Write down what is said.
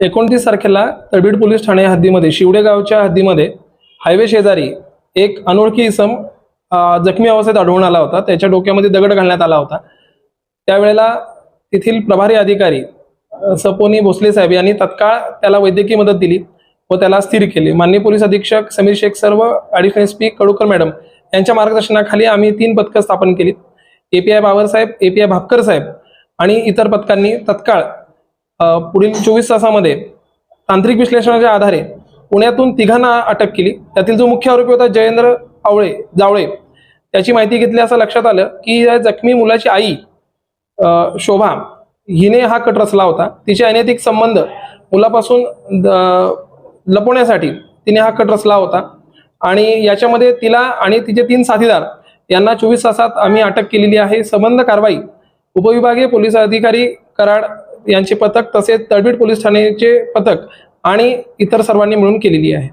एकोणतीस तारखेला तळबीड पोलीस ठाणे हद्दीमध्ये शिवडे गावच्या हद्दीमध्ये हायवे शेजारी एक अनोळखी इसम जखमी अवस्थेत आढळून आला होता. त्याच्या डोक्यामध्ये दगड घालण्यात आला होता. त्यावेळेला तेथील प्रभारी अधिकारी सपोनी भोसले साहेब यांनी तत्काळ त्याला वैद्यकीय मदत दिली व त्याला स्थिर केले. माननीय पोलीस अधीक्षक समीर शेख सर्व additional S P Kadukar madam यांच्या मार्गदर्शनाखाली आम्ही तीन पथकं स्थापन केली एपीआय बावरसाहेब एपीआय भापकर साहेब आणि इतर पथकांनी तत्काळ पुढील चोवीस तासामध्ये तांत्रिक विश्लेषणाच्या आधारे पुण्यातून तिघांना अटक केली. त्यातील जो मुख्य आरोपी होता जयेंद्र आवळे जावळे त्याची माहिती घेतली असं लक्षात आलं की या जखमी मुलाची आई शोभा हिने हा कट रचला होता. तिचे अनैतिक संबंध मुलापासून द- लपवण्यासाठी तिने हा कट रचला होता. आणि याच्यामध्ये तिला आणि तिचे तीन साथीदार यांना चोवीस तासात आम्ही अटक केलेली आहे. संबंध कारवाई उपविभागीय पोलीस अधिकारी कराड यांचे पथक तसेच तळबीड पोलीस ठाण्याचे पथक आणि इतर सर्वांनी मिळून केलेली आहे.